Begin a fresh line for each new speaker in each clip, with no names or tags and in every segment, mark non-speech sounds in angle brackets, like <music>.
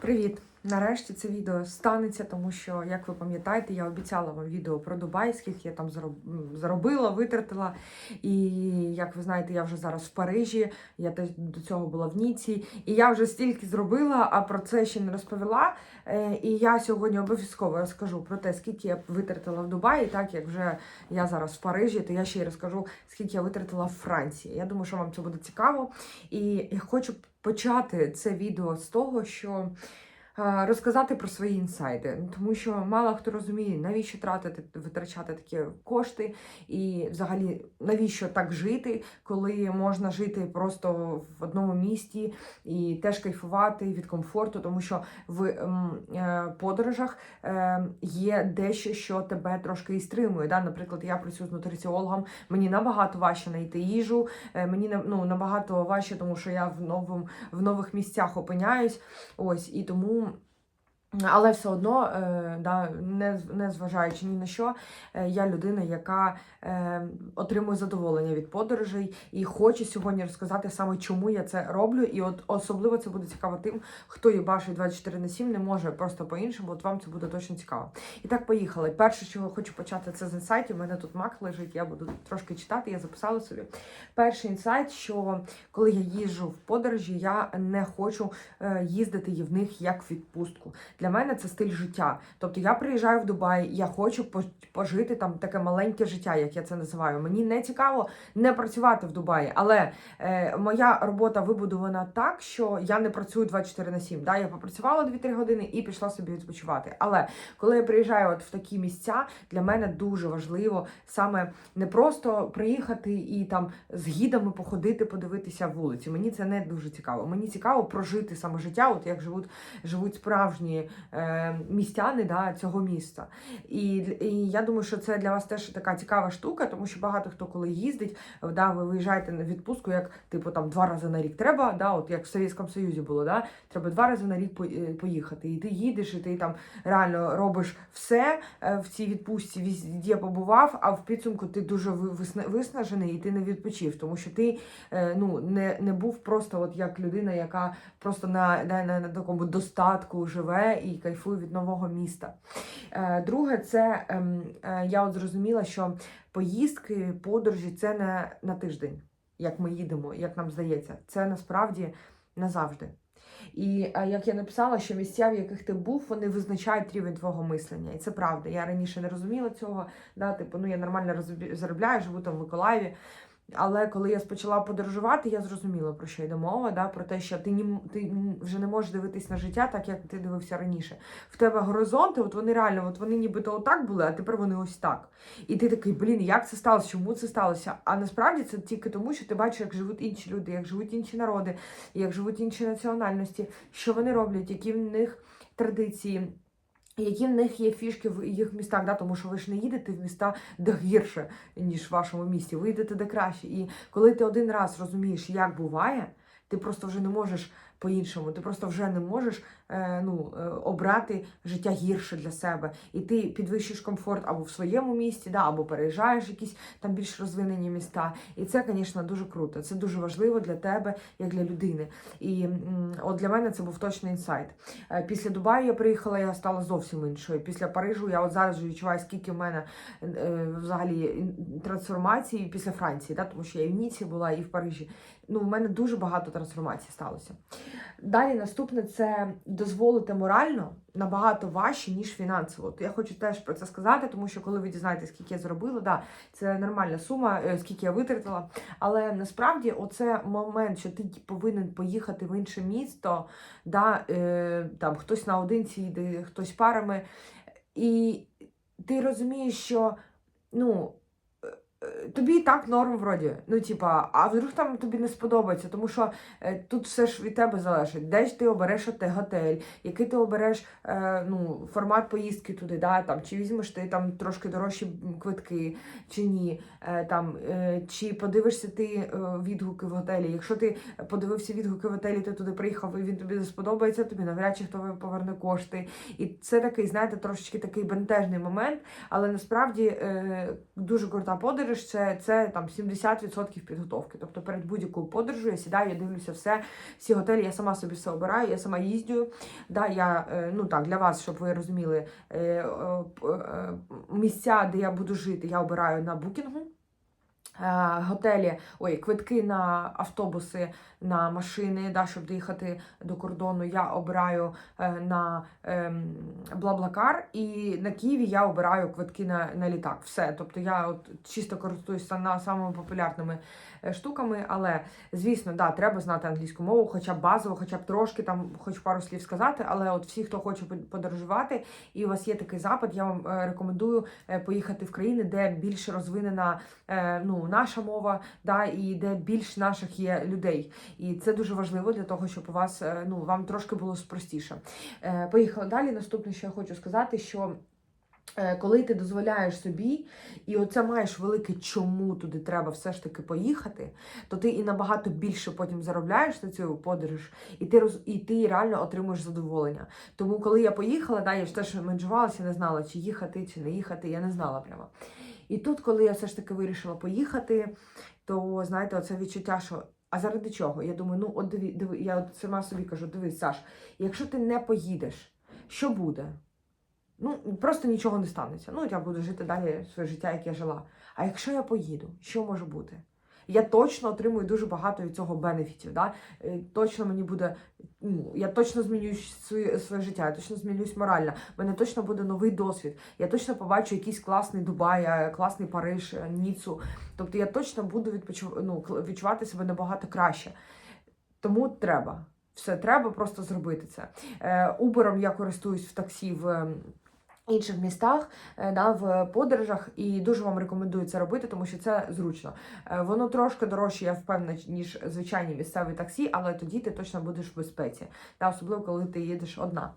Привіт! Нарешті це відео станеться, тому що, як ви пам'ятаєте, я обіцяла вам відео про Дубай, скільки я там зароб- заробила, витратила. І як ви знаєте, я вже зараз в Парижі, я до цього була в Ніці, і я вже стільки зробила, а про це ще не розповіла. Е, І я сьогодні обов'язково розкажу про те, скільки я витратила в Дубаї, так як вже я зараз в Парижі, то я ще й розкажу, скільки я витратила в Франції. Я думаю, що вам це буде цікаво. І я хочу почати це відео з того, що розказати про свої інсайди, тому що мало хто розуміє, навіщо тратити, витрачати такі кошти, і взагалі навіщо так жити, коли можна жити просто в одному місті і теж кайфувати від комфорту, тому що в е, подорожах е, є дещо, що тебе трошки і стримує. Да? Наприклад, я працюю з нутриціологом, мені набагато важче знайти їжу, е, мені ну, набагато важче, тому що я в новому в нових місцях опиняюсь. Ось і тому. Але все одно, е, да, не, не зважаючи ні на що, е, я людина, яка е, отримує задоволення від подорожей і хочу сьогодні розказати саме, чому я це роблю. І от особливо це буде цікаво тим, хто є бачить 24 на 7, не може просто по-іншому, от вам це буде точно цікаво. І так, поїхали. Перше, я хочу почати, це з інсайтів. У мене тут мак лежить, я буду трошки читати, я записала собі. Перший інсайт, що коли я їжджу в подорожі, я не хочу їздити в них як відпустку. Для мене це стиль життя. Тобто я приїжджаю в Дубай, я хочу по- пожити там таке маленьке життя, як я це називаю. Мені не цікаво не працювати в Дубаї, але е, моя робота вибудована так, що я не працюю 24 на 7. Да? Я попрацювала 2-3 години і пішла собі відпочивати. Але коли я приїжджаю от в такі місця, для мене дуже важливо саме не просто приїхати і там з гідами походити, подивитися вулиці. Мені це не дуже цікаво. Мені цікаво прожити саме життя, от як живуть живуть справжні містяни да, цього міста. І, і я думаю, що це для вас теж така цікава штука, тому що багато хто коли їздить, да, ви виїжджаєте на відпустку, як типу там два рази на рік треба, да, от як в Совєтському Союзі було, да, треба два рази на рік е, поїхати. І ти їдеш, і ти там реально робиш все е, в цій відпустці, везде побував, а в підсумку ти дуже ви- висна- виснажений і ти не відпочив, тому що ти е, ну, не, не був просто от як людина, яка просто на, на, на, на такому достатку живе і кайфує від нового міста. Е, Друге, це ем, е, я от зрозуміла, що поїздки, подорожі це не на тиждень, як ми їдемо, як нам здається. Це насправді назавжди. І е, як я написала, що місця, в яких ти був, вони визначають рівень твого мислення. І це правда. Я раніше не розуміла цього. Да, типу, ну я нормально заробляю, живу там в Миколаєві. Але коли я почала подорожувати, я зрозуміла про що йде мова, да, про те, що ти, ні, ти вже не можеш дивитись на життя так, як ти дивився раніше. В тебе горизонти, от вони реально, от вони нібито отак були, а тепер вони ось так. І ти такий, блін, як це сталося? Чому це сталося? А насправді це тільки тому, що ти бачиш, як живуть інші люди, як живуть інші народи, як живуть інші національності, що вони роблять, які в них традиції. Які в них є фішки в їх містах, да? тому що ви ж не їдете в міста, де гірше, ніж в вашому місті. Ви їдете де краще. І коли ти один раз розумієш, як буває, ти просто вже не можеш по-іншому. Ти просто вже не можеш е, ну, е, обрати життя гірше для себе. І ти підвищуєш комфорт або в своєму місті, да, або переїжджаєш якісь там більш розвинені міста. І це, звісно, дуже круто. Це дуже важливо для тебе, як для людини. І от для мене це був точний інсайт. Е, Після Дубаю я приїхала, я стала зовсім іншою. Після Парижу я от зараз відчуваю, скільки в мене взагалі трансформації після Франції, да? тому що я і в Ніці була, і в Парижі. Ну, в мене дуже багато трансформацій сталося. Далі наступне це дозволити морально набагато важче, ніж фінансово. Я хочу теж про це сказати, тому що коли ви дізнаєтесь, скільки я зробила, да, це нормальна сума, е, скільки я витратила. Але насправді оце момент, що ти повинен поїхати в інше місто, да, е, там хтось наодинці йде, хтось парами. І ти розумієш, що ну. Е, Тобі і так норм вроді. Ну, типа, а вдруг там тобі не сподобається, тому що е, тут все ж від тебе залежить. Де ж ти обереш оте готель, який ти обереш е, ну, формат поїздки туди, да, там, чи візьмеш ти там трошки дорожчі квитки, чи ні. Е, там, е, чи подивишся ти е, відгуки в готелі. Якщо ти подивився відгуки в готелі, ти туди приїхав і він тобі не сподобається, тобі навряд чи хто поверне кошти. І це такий, знаєте, трошечки такий бентежний момент, але насправді е, дуже крута подорож. Подорож це, це там 70% підготовки. Тобто перед будь-якою подорожю я сідаю, я дивлюся все, всі готелі, я сама собі все обираю, я сама їздю. Да, я, е, ну так, для вас, щоб ви розуміли, е, е, місця, де я буду жити, я обираю на букінгу. Готелі, ой, квитки на автобуси, на машини, да, щоб доїхати до кордону, я обираю е, на ем, Блаблакар, і на Києві я обираю квитки на, на літак. Все. Тобто я от чисто користуюся на самими популярними е, штуками, але звісно, да, треба знати англійську мову, хоча б базово, хоча б трошки там, хоч пару слів сказати. Але от всі, хто хоче под- подорожувати, і у вас є такий запит, я вам е, рекомендую поїхати в країни, де більш розвинена ну, наша мова, да, і де більш наших є людей. І це дуже важливо для того, щоб у вас е, ну вам трошки було простіше. Е, Поїхала далі. Наступне, що я хочу сказати, що. е, Коли ти дозволяєш собі, і оце маєш велике чому туди треба все ж таки поїхати, то ти і набагато більше потім заробляєш на цю подорож, і ти роз і ти реально отримуєш задоволення. Тому, коли я поїхала, да, я ж теж менжувалася, не знала, чи їхати, чи не їхати, я не знала прямо. І тут, коли я все ж таки вирішила поїхати, то знаєте, оце відчуття, що а заради чого? Я думаю, ну от диві, диви, я от сама собі кажу, дивись, Саш, якщо ти не поїдеш, що буде? Ну, просто нічого не станеться. Ну, я буду жити далі своє життя, як я жила. А якщо я поїду, що може бути? Я точно отримую дуже багато від цього бенефітів. Да? Е, Точно мені буде, ну, я точно змінюсь своє, своє життя, я точно змінюсь морально. У мене точно буде новий досвід. Я точно побачу якийсь класний Дубай, е, класний Париж, е, Ніцу. Тобто я точно буду відпочив... ну, відчувати себе набагато краще. Тому треба. Все треба просто зробити це. Убером я користуюсь в таксі в інших містах, е, да, в подорожах, і дуже вам рекомендую це робити, тому що це зручно. Е, Воно трошки дорожче, я впевнена, ніж звичайні місцеві таксі, але тоді ти точно будеш в безпеці, да, особливо коли ти їдеш одна.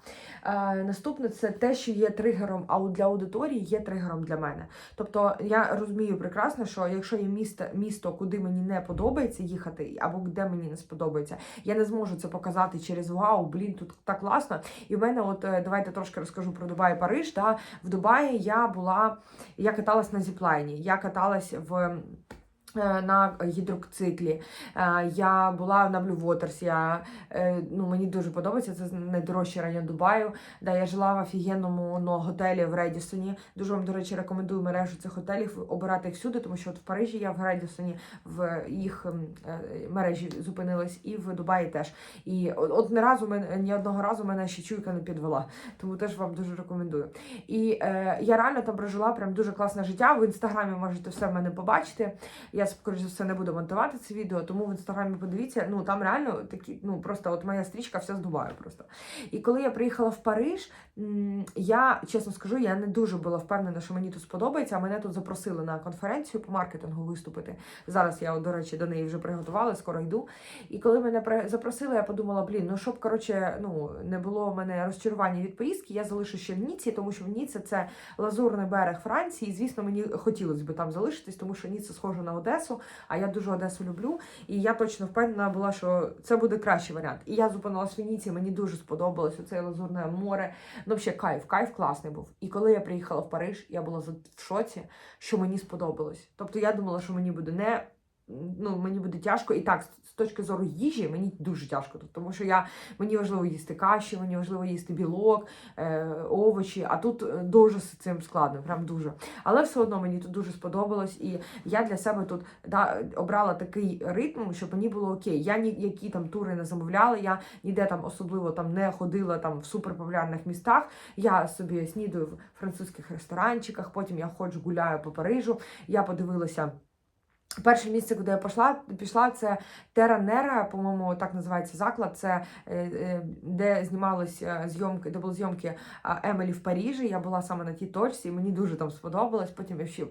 Е, Наступне це те, що є тригером, а для аудиторії є тригером для мене. Тобто я розумію прекрасно, що якщо є місто, місто, куди мені не подобається їхати, або де мені не сподобається, я не зможу це показати через вау, блін, тут так класно. І в мене, от е, давайте трошки розкажу про Дубай і Париж. Да. В Дубаї я була, я каталась на зіплайні, я каталась в. Е, На гідроциклі. Е, Я була на Blue Waters, я, е, ну, мені дуже подобається, це найдорожчий район Дубаю. Да, я жила в офігенному ну, готелі в Редісоні. Дуже вам, до речі, рекомендую мережу цих готелів обирати їх всюди, тому що от в Парижі я в Редісоні в їх мережі зупинилась, і в Дубаї теж. І от, ні разу ні одного разу мене ще чуйка не підвела. Тому теж вам дуже рекомендую. І е, я реально там прожила прям дуже класне життя. В інстаграмі можете все в мене побачити. Я скоріш за все не буду монтувати це відео, тому в інстаграмі подивіться. Ну там реально такі, ну просто от моя стрічка вся з Дубаю просто. І коли я приїхала в Париж, я чесно скажу, я не дуже була впевнена, що мені тут сподобається. Мене тут запросили на конференцію по маркетингу виступити. Зараз я, до речі, до неї вже приготувала, скоро йду. І коли мене запросили, я подумала, блін, ну щоб коротше, ну не було в мене розчарування від поїздки, я залишу ще в Ніці, тому що в Ніці це лазурний берег Франції. І звісно, мені хотілося б там залишитись, тому що Ніцца схожа на Одесу, а я дуже Одесу люблю. І я точно впевнена була, що це буде кращий варіант. І я зупинилась в Ніці, мені дуже сподобалось оце лазурне море. Ну, взагалі, кайф, кайф класний був. І коли я приїхала в Париж, я була в шоці, що мені сподобалось. Тобто я думала, що мені буде не. Ну, мені буде тяжко, і так, з- точки зору їжі, мені дуже тяжко тут, тому що я мені важливо їсти каші, мені важливо їсти білок, е, овочі, а тут е, дуже з цим складно, прям дуже. Але все одно мені тут дуже сподобалось, і я для себе тут да, обрала такий ритм, щоб мені було окей. Я ніякі там тури не замовляла, я ніде там особливо там не ходила там в суперпопулярних містах. Я собі снідаю в французьких ресторанчиках, потім я ходжу гуляю по Парижу. Я подивилася. Перше місце, куди я пішла, пішла це Терра Нера, по-моєму, так називається заклад. Це е, е, де знімалися зйомки, де були зйомки Емелі в Парижі. Я була саме на тій точці, і мені дуже там сподобалось. Потім я ще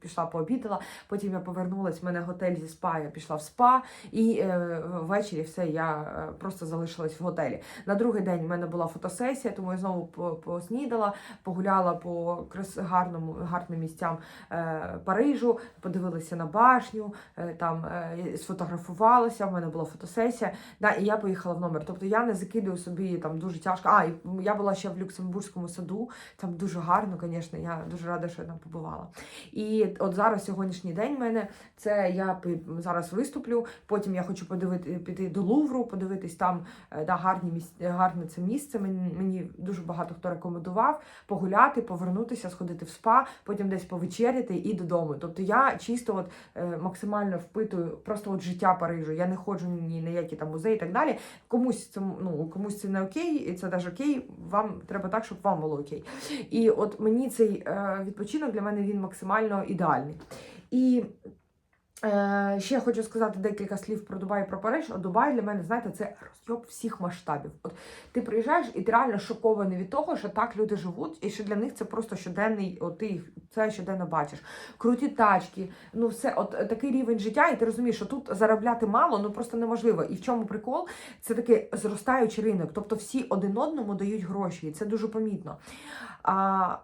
пішла пообідала. Потім я повернулась. в мене готель зі спа. Я пішла в спа, і е, ввечері все я е, просто залишилась в готелі. На другий день в мене була фотосесія, тому я знову по- поснідала, погуляла по гарному гарним місцям е, Парижу, подивилася на башню, е, там е, сфотографувалася, в мене була фотосесія, да, і я поїхала в номер. Тобто я не закидую собі там дуже тяжко. А, і я була ще в Люксембурзькому саду, там дуже гарно, звісно, я дуже рада, що я там побувала. І от зараз сьогоднішній день в мене це я зараз виступлю. Потім я хочу подивити піти до Лувру, подивитись там е, да, гарні місць, гарне це місце. Мені, мені дуже багато хто рекомендував погуляти, повернутися, сходити в спа, потім десь повечеряти і додому. Тобто я чисто от максимально впитую просто от життя Парижу. Я не ходжу ні на які там музеї і так далі. Комусь це ну комусь це не окей, і це теж окей. Вам треба так, щоб вам було окей. І от мені цей е, відпочинок для мене він максимально ідеальний. І е, ще хочу сказати декілька слів про Дубай і про Париж. От Дубай для мене, знаєте, це розйоб всіх масштабів. От ти приїжджаєш і ти реально шокований від того, що так люди живуть, і що для них це просто щоденний, от ти їх це щоденно бачиш. Круті тачки, ну все, от е, такий рівень життя, і ти розумієш, що тут заробляти мало, ну просто неможливо. І в чому прикол? Це такий зростаючий ринок. Тобто всі один одному дають гроші, і це дуже помітно. А,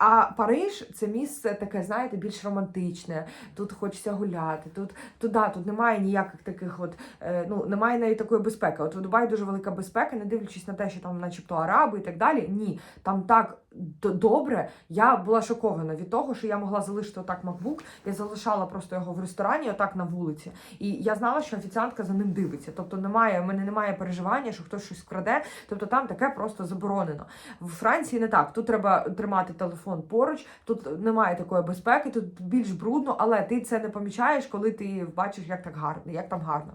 а Париж це місце таке, знаєте, більш романтичне. Тут хочеться гуляти. Тут туди, тут немає ніяких таких, от е, ну немає навіть такої безпеки. От в Дубаї дуже велика безпека, не дивлячись на те, що там, начебто, араби і так далі. Ні, там так добре. Я була шокована від того, що я могла залишити отак MacBook. Я залишала просто його в ресторані, отак на вулиці. І я знала, що офіціантка за ним дивиться. Тобто немає, в мене немає переживання, що хтось щось вкраде. Тобто там таке просто заборонено. В Франції не так. Тут треба тримати телефон поруч, тут немає такої безпеки, тут більш брудно, але ти це не помічаєш, коли ти бачиш, як так гарно, як там гарно.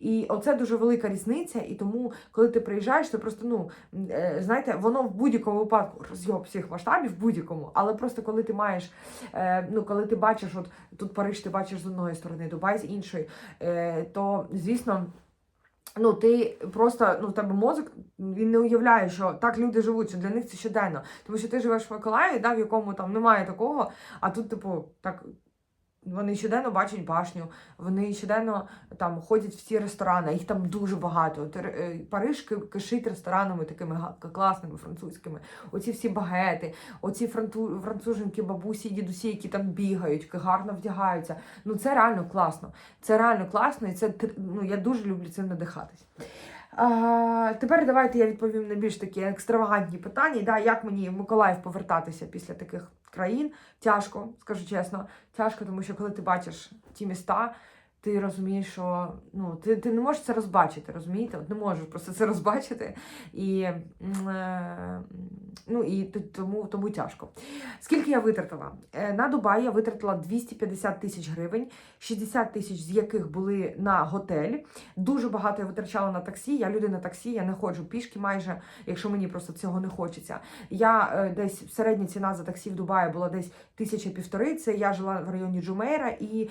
І оце дуже велика різниця. І тому, коли ти приїжджаєш, ти просто ну е, знаєте, воно в будь-якому випадку розйоб всіх масштабів, будь-якому, але просто коли ти маєш, е, ну коли ти бачиш, от тут Париж ти бачиш з одної сторони, Дубай з іншої, е, то звісно. Ну, ти просто ну в тебе мозок він не уявляє, що так люди живуть, що для них це щоденно. Тому що ти живеш в Миколаєві, да, в якому там немає такого, а тут, типу, так. Вони щоденно бачать башню, вони щоденно там ходять в ці ресторани, їх там дуже багато. Е, Париж кишить ресторанами такими класними французькими. Оці всі багети, оці франту, француженки, бабусі, дідусі, які там бігають, які гарно вдягаються. Ну це реально класно. Це реально класно, і це ну я дуже люблю цим надихатись. Тепер давайте я відповім на більш такі екстравагантні питання. Да, як мені в Миколаїв повертатися після таких країн? Тяжко, скажу чесно. Тяжко, тому що коли ти бачиш ті міста, ти розумієш, що ну, ти, ти не можеш це розбачити, розумієте? От не можеш просто це розбачити. І, е, ну, і тому, тому тяжко. Скільки я витратила? Е, На Дубай я витратила 250 тисяч гривень, 60 тисяч з яких були на готель. Дуже багато я витрачала на таксі. Я людина таксі, я не ходжу пішки майже, якщо мені просто цього не хочеться. Я е, десь середня ціна за таксі в Дубаї була десь тисяча півтори. Це я жила в районі Джумейра і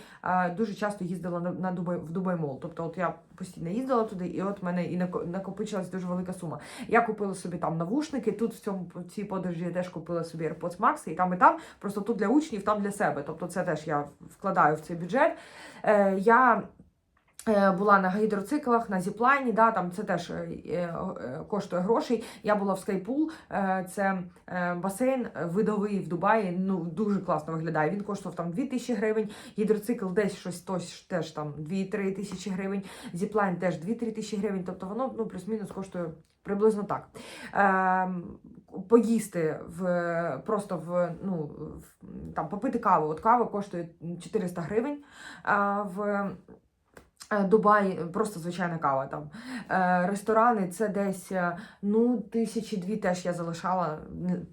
дуже часто їздила на, Дубай в Дубай Мол. Тобто, от я постійно їздила туди, і от мене і нако- накопичилась дуже велика сума. Я купила собі там навушники. Тут в цьому в цій подорожі я теж купила собі AirPods Max, і там і там. Просто тут для учнів, там для себе. Тобто, це теж я вкладаю в цей бюджет. Е, я була на гідроциклах, на зіплайні, да, там це теж е, е, коштує грошей. Я була в Скайпул, е, це е, басейн видовий в Дубаї, ну дуже класно виглядає. Він коштував там 2 тисячі гривень, гідроцикл десь щось тось, теж там 2-3 тисячі гривень, зіплайн теж 2-3 тисячі гривень, тобто воно ну, плюс-мінус коштує приблизно так. Ем, Поїсти в просто в ну в, там попити каву. От кава коштує 400 гривень. В е, Дубай просто звичайна кава там. Е, Ресторани це десь е, ну тисячі дві теж я залишала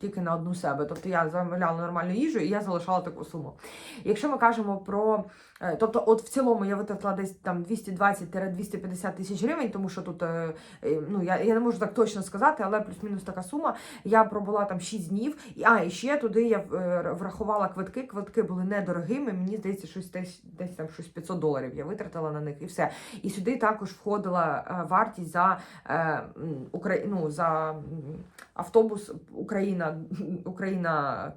тільки на одну себе. Тобто я замовляла нормальну їжу і я залишала таку суму. Якщо ми кажемо про е, тобто, от в цілому я витратила десь там 220-250 тисяч гривень, тому що тут е, е, ну я, я не можу так точно сказати, але плюс-мінус така сума. Я пробула там 6 днів. І, а, і ще туди я е, врахувала квитки. Квитки були недорогими. Мені здається, щось десь, десь там щось 500 доларів я витратила на них і все. І сюди також входила е, вартість за е, м, ну, за автобус Україна, Україна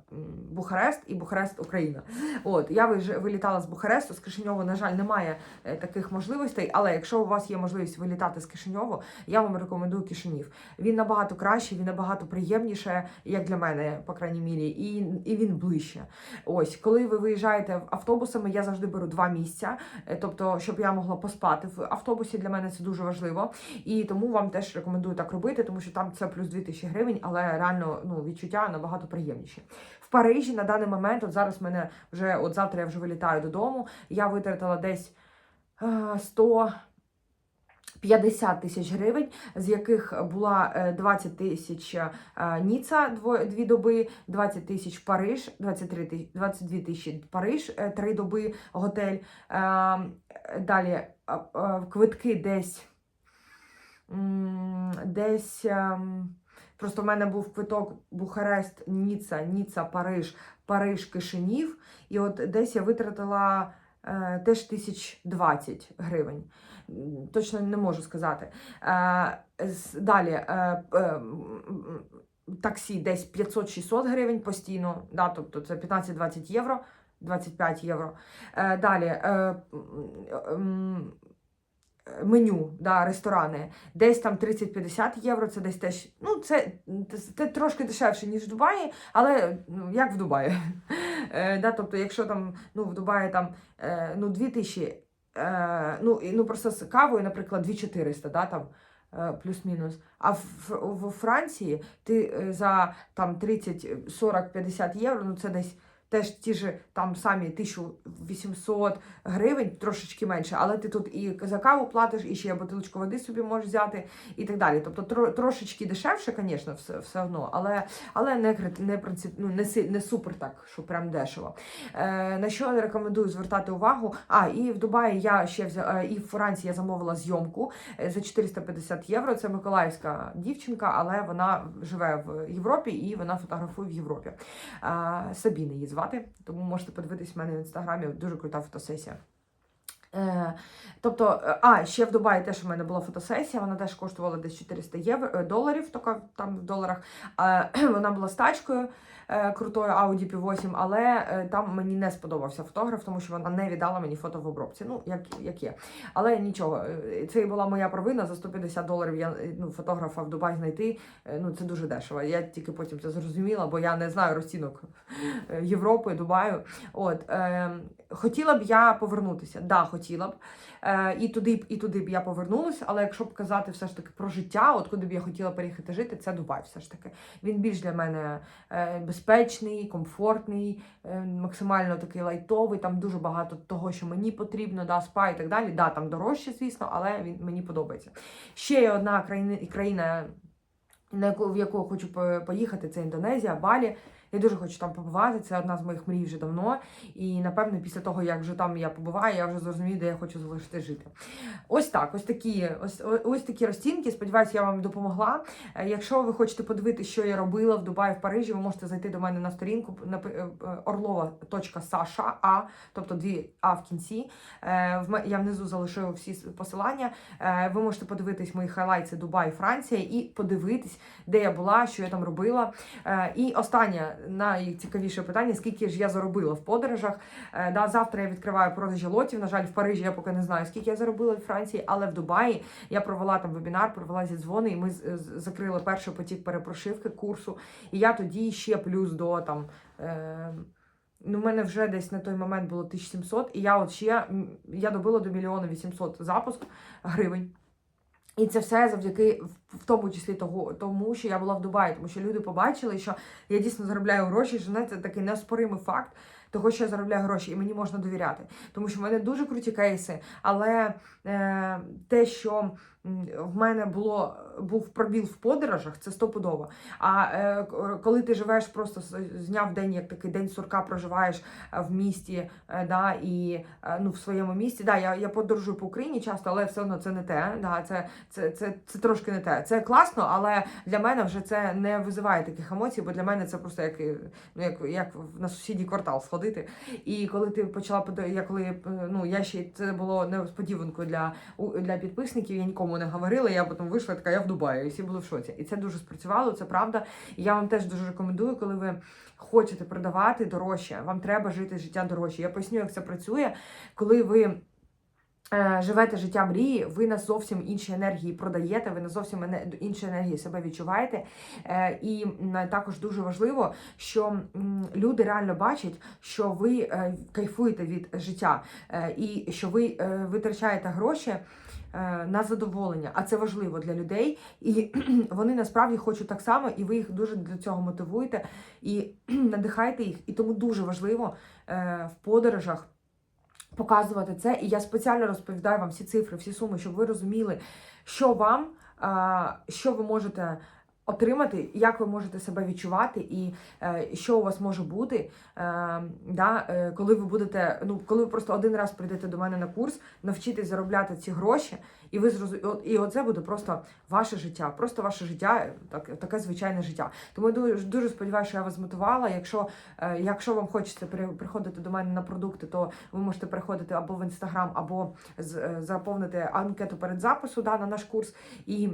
Бухарест і Бухарест Україна. От я вилітала з Бухаресту з Кишиньова, на жаль, немає е, таких можливостей. Але якщо у вас є можливість вилітати з Кишиньову, я вам рекомендую Кишинів. Він набагато краще, він набагато приємніше, як для мене, по крайній мірі, і, і він ближче. Ось, коли ви виїжджаєте автобусами, я завжди беру два місця, е, тобто, щоб я могла поспати в автобусі. Для мене це дуже важливо. І тому вам теж рекомендую так робити, тому що там це плюс 2000 гривень, але реально ну, відчуття набагато приємніші. В Парижі на даний момент, от зараз мене вже, от завтра я вже вилітаю додому. Я витратила десь е, 100 50 тисяч гривень, з яких була е, 20 тисяч е, Ніца дві доби, 20 тисяч Париж, 23 тисяч, 22 тисячі Париж, е, три доби готель. Е, Далі е, е, квитки десь десь. Просто в мене був квиток Бухарест, Ніца, Ніца, Париж, Париж, Кишинів. І от десь я витратила е, теж тисяч 20 гривень. Точно не можу сказати. Е, далі е, е, таксі десь 500-600 гривень постійно, да, тобто це 15-20 євро, 25 євро. Е, далі е, меню, да, ресторани, десь там 30-50 євро, це десь теж, ну, це, це трошки дешевше, ніж в Дубаї, але ну, як в Дубаї. <laughs> Е, да, тобто, якщо там ну, в Дубаї там е, ну, 2000, е, ну, ну, просто з кавою, наприклад, 2400, да, там, е, плюс-мінус. А в, в, в Франції ти е, за там 30, 40, 50 євро, ну це десь теж ті ж там самі 1800 гривень, трошечки менше, але ти тут і за каву платиш, і ще бутилочку води собі можеш взяти і так далі. Тобто тро, трошечки дешевше, звісно, все, все одно, але, але не, не, принцип, ну, не, не супер так, що прям дешево. Е, на що я рекомендую звертати увагу? А, і в Дубаї я ще взяла, і в Франції я замовила зйомку е, за 450 євро. Це миколаївська дівчинка, але вона живе в Європі і вона фотографує в Європі. А, Сабіна її звати, тому можете подивитись в мене в інстаграмі. Дуже крута фотосесія. Е, тобто, а, ще в Дубаї теж у мене була фотосесія, вона теж коштувала десь 400 євро, е, доларів, така, там в доларах. <clears throat> Вона була з тачкою крутою Audi P8, але е, там мені не сподобався фотограф, тому що вона не віддала мені фото в обробці. Ну, як, як є. Але нічого, е, це була моя провина. За 150 доларів я е, ну, фотографа в Дубай знайти. е, Ну, це дуже дешево. Я тільки потім це зрозуміла, бо я не знаю розцінок е, Європи, Дубаю. От, е, хотіла б я повернутися. Да, хотіла б. Е, і туди, б- і туди б я повернулася, але якщо б казати все ж таки про життя, от куди б я хотіла переїхати жити, це Дубай все ж таки. Він більш для мене е, безпечний, комфортний, е, максимально такий лайтовий, там дуже багато того, що мені потрібно, да, спа і так далі. Да, там дорожче, звісно, але він мені подобається. Ще є одна країна, країна на яку, в яку хочу поїхати, це Індонезія, Балі. Я дуже хочу там побувати. Це одна з моїх мрій вже давно. І напевно, після того, як вже там я побуваю, я вже зрозумію, де я хочу залишити жити. Ось так, ось такі, ось, ось такі розцінки. Сподіваюся, я вам допомогла. Е, Якщо ви хочете подивитися, що я робила в Дубаї, в Парижі, ви можете зайти до мене на сторінку напи- е, е, orlova.sasha, а, тобто дві А в кінці. Я внизу залишила всі посилання. Ви можете подивитись мої хайлайти Дубай, Франція і подивитись, де я була, що я там робила. І останнє найцікавіше питання: скільки ж я заробила в подорожах? Е, Да, завтра я відкриваю продажі лотів. На жаль, в Парижі я поки не знаю, скільки я заробила в Франції, але в Дубаї я провела там вебінар, провела зі дзвони, і ми закрили перший потік перепрошивки курсу. І я тоді ще плюс до там. Е, Ну, мене вже десь на той момент було 1700, і я от ще я добила до мільйона 800 запуск гривень. І це все завдяки в- тому числі того, тому, що я була в Дубаї, тому що люди побачили, що я дійсно заробляю гроші. що це такий неоспоримий факт того, що я заробляю гроші, і мені можна довіряти. Тому що в мене дуже круті кейси, але е, те, що в мене було був пробіл в подорожах, це стопудово. А е, коли ти живеш просто з дня в день, як такий день сурка проживаєш е, в місті, е, да, і е, ну, в своєму місті. Да, я, я подорожую по Україні часто, але все одно це не те. Да, це, це, це, це трошки не те. Це класно, але для мене вже це не визиває таких емоцій, бо для мене це просто як, ну, як, як на сусідній квартал сходити. І коли ти почала я коли е, ну я ще це було несподіванкою для для підписників. Я нікому не говорила. Я потім вийшла така, я в Дубаї, і всі були в шоці. І це дуже спрацювало, це правда. І я вам теж дуже рекомендую, коли ви хочете продавати дорожче, вам треба жити життя дорожче. Я поясню, як це працює, коли ви. Е, Живете життя мрії, ви на зовсім інші енергії продаєте, ви на зовсім інші енергії себе відчуваєте. Е, І також дуже важливо, що люди реально бачать, що ви е, кайфуєте від життя, е, і що ви е, витрачаєте гроші е, на задоволення. А це важливо для людей, і <clears throat> вони насправді хочуть так само, і ви їх дуже для цього мотивуєте і <clears throat> надихаєте їх. І тому дуже важливо е, в подорожах. Показувати це, і я спеціально розповідаю вам всі цифри, всі суми, щоб ви розуміли, що вам, що ви можете отримати, як ви можете себе відчувати, і е, що у вас може бути, е, да, е, коли ви будете, ну коли ви просто один раз прийдете до мене на курс, навчитесь заробляти ці гроші, і ви зрозу... і оце буде просто ваше життя, просто ваше життя, так, таке звичайне життя. Тому я дуже, дуже сподіваюся, що я вас змотивувала. Якщо, е, якщо вам хочеться при- приходити до мене на продукти, то ви можете приходити або в інстаграм, або з- е, заповнити анкету перед запису да, на наш курс. І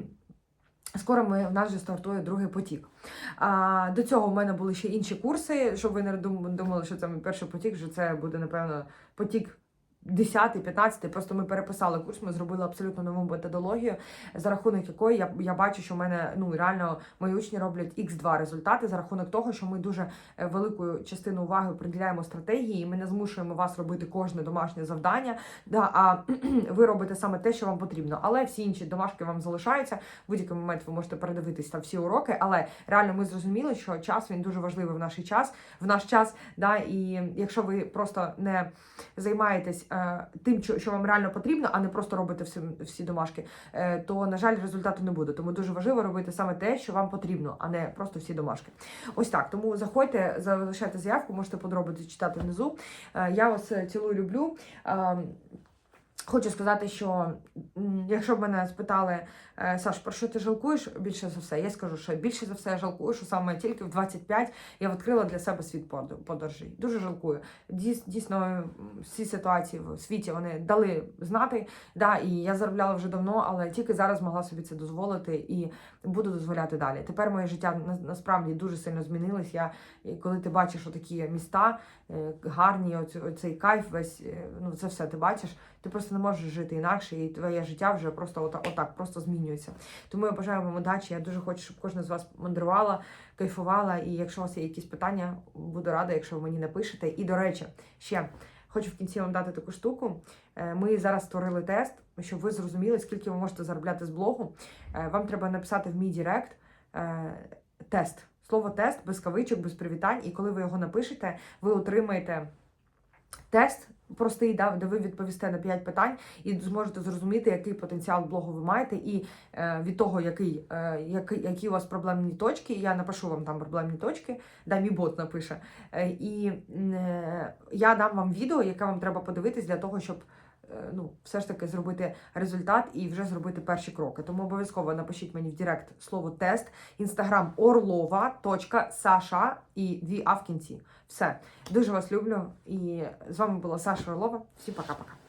Скоро ми, в нас вже стартує другий потік. А, до цього в мене були ще інші курси, щоб ви не дум- думали, що це мій перший потік, що це буде, напевно, потік 10, 15. Просто ми переписали курс, ми зробили абсолютно нову методологію, за рахунок якої я, я бачу, що в мене ну реально мої учні роблять x2 результати за рахунок того, що ми дуже е, велику частину уваги приділяємо стратегії, і ми не змушуємо вас робити кожне домашнє завдання. Да, а <clears throat> ви робите саме те, що вам потрібно. Але всі інші домашки вам залишаються. В будь-який момент ви можете передивитись там всі уроки. Але реально ми зрозуміли, що час він дуже важливий в наш час, в наш час. Да, і якщо ви просто не займаєтесь тим, що, що вам реально потрібно, а не просто робити всі, всі домашки, е, то на жаль, результату не буде. Тому дуже важливо робити саме те, що вам потрібно, а не просто всі домашки. Ось так. Тому заходьте, залишайте заявку, можете подробиці читати внизу. Е, я вас е, цілую, люблю. Хочу сказати, що якщо б мене спитали, е, Саш, про що ти жалкуєш більше за все, я скажу, що більше за все я жалкую, що саме тільки в 25 я відкрила для себе світ подор- подорожей. Дуже жалкую. Дійс- Дійсно, всі ситуації в світі вони дали знати. Да, і я заробляла вже давно, але тільки зараз могла собі це дозволити і буду дозволяти далі. Тепер моє життя на- насправді дуже сильно змінилось. Я коли ти бачиш отакі міста е, гарні, оц- оцей кайф, весь е, ну це все ти бачиш. Ти просто не можеш жити інакше, і твоє життя вже просто отак, отак просто змінюється. Тому я бажаю вам удачі. Я дуже хочу, щоб кожна з вас мандрувала, кайфувала. І якщо у вас є якісь питання, буду рада, якщо ви мені напишете. І до речі, ще хочу в кінці вам дати таку штуку. Е, Ми зараз створили тест, щоб ви зрозуміли, скільки ви можете заробляти з блогу. Е, Вам треба написати в мій Директ е, тест. Слово тест без кавичок, без привітань. І коли ви його напишете, ви отримаєте тест простий, да, де ви відповісте на 5 питань і зможете зрозуміти, який потенціал блогу ви маєте, і е, від того, який, е, який, які у вас проблемні точки, я напишу вам там проблемні точки, да, мій бот напише. Е, і е, я дам вам відео, яке вам треба подивитись для того, щоб. Е, Ну, все ж таки зробити результат і вже зробити перші кроки. Тому обов'язково напишіть мені в Директ слово тест, інстаграм orlova.sasha і дві а в кінці. Все. Дуже вас люблю. І з вами була Саша Орлова. Всім пока-пока.